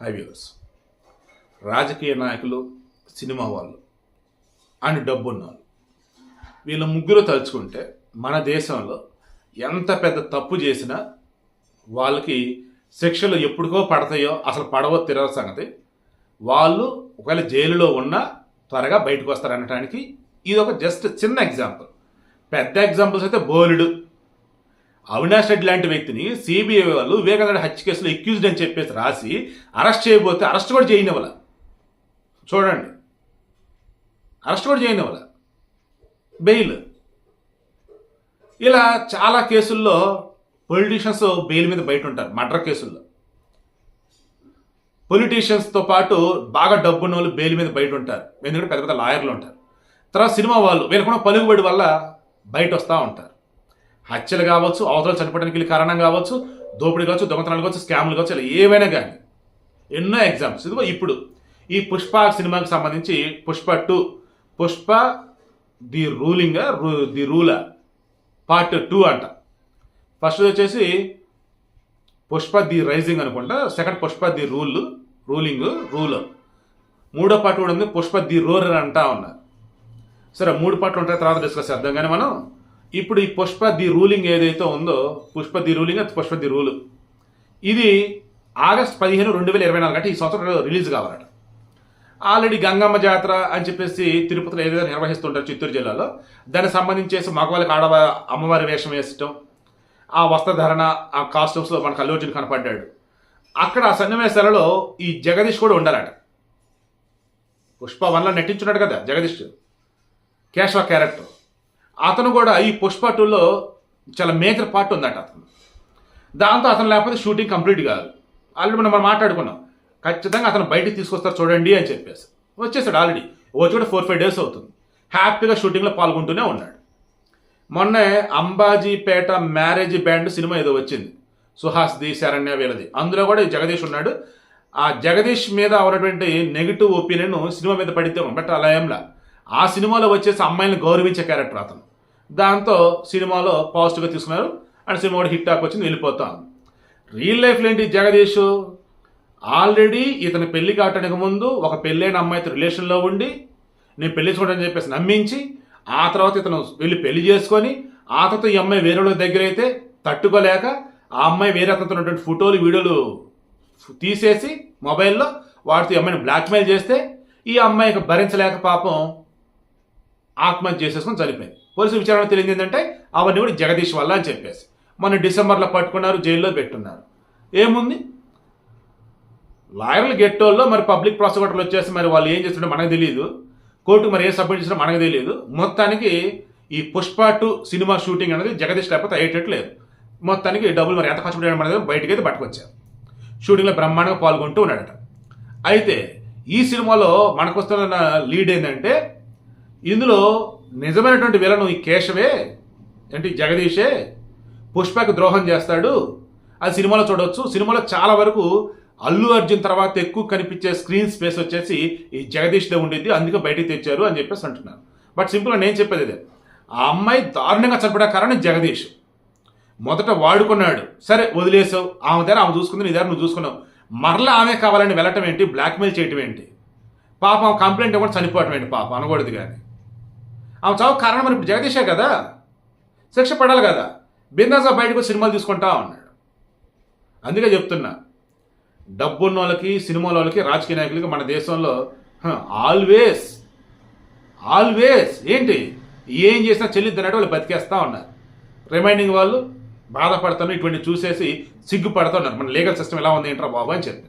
హైవ్యూస్ రాజకీయ నాయకులు సినిమా వాళ్ళు అని డబ్బున్న వాళ్ళు వీళ్ళ ముగ్గురు తలుచుకుంటే మన దేశంలో ఎంత పెద్ద తప్పు చేసినా వాళ్ళకి శిక్షలు ఎప్పుడుకో పడతాయో అసలు పడవో తిరగ సంగతి. వాళ్ళు ఒకవేళ జైలులో ఉన్నా త్వరగా బయటకు వస్తారనటానికి ఇది ఒక జస్ట్ చిన్న ఎగ్జాంపుల్. పెద్ద ఎగ్జాంపుల్స్ అయితే బోలుడు. అవినాష్ రెడ్డి లాంటి వ్యక్తిని సిబిఐ వాళ్ళు వివేకానంద హత్య కేసులో ఎక్యూజ్డ్ అని చెప్పేసి రాసి అరెస్ట్ చేయబోతే అరెస్ట్ కూడా చేయనివ్వాల. చూడండి. అరెస్ట్ కూడా చేయనివ్వాల. బెయిల్ ఇలా చాలా కేసుల్లో పొలిటీషియన్స్ బెయిల్ మీద బయట ఉంటారు మర్డర్ కేసుల్లో పొలిటీషియన్స్తో పాటు బాగా డబ్బున్న వాళ్ళు బెయిల్ మీద బయట ఉంటారు ఎందుకంటే పెద్ద పెద్ద లాయర్లు ఉంటారు. తర్వాత సినిమా వాళ్ళు వీళ్ళకున్న పలుకుబడి వల్ల బయట వస్తూ ఉంటారు. హత్యలు కావచ్చు అవతల చనిపోవడానికి కారణం కావచ్చు దోపిడీ కావచ్చు దొంగతనాలు కావచ్చు స్కామ్లు కావచ్చు ఇలా ఏవైనా కానీ ఎన్నో ఎగ్జామ్స్. ఇదిగో ఇప్పుడు ఈ పుష్ప సినిమాకి సంబంధించి Pushpa two Pushpa the ruling the ruler part two అంట. ఫస్ట్ వచ్చేసి పుష్ప ది రైజింగ్ అనుకుంటా second Pushpa the rule ruling rule మూడో పార్ట్ కూడా ఉంది పుష్ప ది రోరర్ అంటా ఉన్నారు. సరే మూడు పాటలు ఉంటాయి తర్వాత డిస్కస్ చేద్దాం. కానీ మనం ఇప్పుడు ఈ పుష్ప ది రూలింగ్ ఏదైతే ఉందో Pushpa the ruling Pushpa the rule ఇది ఆగస్ట్ పదిహేను రెండు వేల ఇరవై నాలుగు అంటే ఈ సంవత్సరం రిలీజ్ కావాలట. ఆల్రెడీ గంగమ్మ జాతర అని చెప్పేసి తిరుపతిలో ఏదైతే నిర్వహిస్తుంటారు చిత్తూరు జిల్లాలో దానికి సంబంధించేసి మగవాళ్ళకి ఆడవ అమ్మవారి వేషం వేసటం ఆ వస్త్రధారణ ఆ కాస్ట్యూమ్స్లో మనకు అల్లు కనపడ్డాడు. అక్కడ ఆ సన్నివేశాలలో ఈ జగదీష్ కూడా ఉండాలట. పుష్ప వన్లో నటించున్నాడు కదా జగదీష్. కేశవ క్యారెక్టర్. అతను కూడా ఈ పుష్ప టూలో చాలా మేజర్ పార్ట్ ఉందట అతను. దాంతో అతను లేకపోతే షూటింగ్ కంప్లీట్ కాదు. ఆల్రెడీ మనం మనం మాట్లాడుకున్నాం. ఖచ్చితంగా అతను బయటికి తీసుకొస్తారు చూడండి అని చెప్పేసి. వచ్చేసాడు ఆల్రెడీ. వచ్చి కూడా ఫోర్ ఫైవ్ డేస్ అవుతుంది. హ్యాపీగా షూటింగ్లో పాల్గొంటూనే ఉన్నాడు. మొన్నే అంబాజీపేట మ్యారేజ్ బ్యాండ్ సినిమా ఏదో వచ్చింది. సుహాస్ది శరణ్య వీళ్ళది. అందులో కూడా జగదీష్ ఉన్నాడు. ఆ జగదీష్ మీద ఉన్నటువంటి నెగిటివ్ ఒపీనియన్ సినిమా మీద పడితే బట్ అలా ఏంలా ఆ సినిమాలో వచ్చేసి అమ్మాయిని గౌరవించే క్యారెక్టర్ అతను. దాంతో సినిమాలో పాజిటివ్గా తీసుకున్నారు. అండ్ సినిమా కూడా హిట్ ఆకొచ్చింది వెళ్ళిపోతాం రియల్ లైఫ్లో ఏంటి జగదీష్? ఆల్రెడీ ఇతను పెళ్ళి కావటానికి ముందు ఒక పెళ్ళైన అమ్మాయితో రిలేషన్లో ఉండి నేను పెళ్ళి చూడని చెప్పేసి నమ్మించి ఆ తర్వాత ఇతను వెళ్ళి పెళ్ళి చేసుకొని ఆ తర్వాత ఈ అమ్మాయి వేరే వాళ్ళ దగ్గర అయితే తట్టుకోలేక ఆ అమ్మాయి వేరే అతనితో ఉన్నటువంటి ఫోటోలు వీడియోలు తీసేసి మొబైల్లో వాటితో ఈ అమ్మాయిని బ్లాక్మెయిల్ చేస్తే ఈ అమ్మాయికి భరించలేక పాపం ఆత్మహత్య చేసేసుకొని చనిపోయింది. పోలీసు విచారణ తెలియదు ఏంటంటే అవన్నీ కూడా జగదీష్ వల్ల అని చెప్పేసి. మొన్న డిసెంబర్లో పట్టుకున్నారు జైల్లో పెట్టున్నారు ఏముంది? లాయర్లు గెట్టోల్లో మరి పబ్లిక్ ప్రాసిక్యూటర్లు వచ్చేసి మరి వాళ్ళు ఏం చేస్తుంటే మనకు తెలియదు కోర్టు మరి ఏ సబ్మిట్ చేసినా మనకు తెలియదు మొత్తానికి ఈ పుష్ప టూ సినిమా షూటింగ్ అనేది జగదీష్ లేకపోతే అయ్యేటట్టు లేదు. మొత్తానికి డబ్బులు మరి ఎంత ఖర్చు పెట్టడం అనేది బయటకి అయితే పట్టుకొచ్చారు. షూటింగ్లో బ్రహ్మాండంగా పాల్గొంటూ ఉన్నాడట. అయితే ఈ సినిమాలో మనకు వస్తున్న లీడ్ ఏంటంటే ఇందులో నిజమైనటువంటి విలను ఈ కేశవే అంటే జగదీషే పుష్పకు ద్రోహం చేస్తాడు. అది సినిమాలో చూడవచ్చు సినిమాలో చాలా వరకు అల్లు అర్జున్ తర్వాత ఎక్కువ కనిపించే స్క్రీన్ స్పేస్ వచ్చేసి ఈ జగదీష్లో ఉండేది అందుకే బయటికి తెచ్చారు అని చెప్పేసి అంటున్నారు. బట్ సింపుల్గా నేను చెప్పేది ఇదే. ఆ అమ్మాయి దారుణంగా చనిపోయే కారణం జగదీష్. మొదట వాడుకున్నాడు. సరే వదిలేసావు. ఆమె దగ్గర ఆమె చూసుకుంది నీ దగ్గర నువ్వు చూసుకున్నావు. మరలా ఆమె కావాలని వెళ్ళటం ఏంటి? బ్లాక్మెయిల్ చేయటం ఏంటి? పాపం కంప్లైంట్ ఇవ్వడం చనిపోవటం ఏంటి? పాపం అనకూడదు కానీ. ఆమె చావు కారణం అని ఇప్పుడు జగదీషే కదా? శిక్ష పడాలి కదా? బిందాస్గా బయటకు సినిమాలు తీసుకుంటా ఉన్నాడు అందుకే చెప్తున్నా డబ్బున్న వాళ్ళకి సినిమాల వాళ్ళకి రాజకీయ నాయకులకి మన దేశంలో ఆల్వేస్ ఆల్వేస్ ఏంటి? ఏం చేసినా చెల్లిద్దన్నట్టు వాళ్ళు బతికేస్తా ఉన్నారు. రిమైండింగ్ వాళ్ళు బాధపడుతున్నారు ఇటువంటి చూసేసి సిగ్గుపడుతున్నారు మన లీగల్ సిస్టమ్ ఎలా ఉంది ఏంట్రా బాబు అని చెప్పి.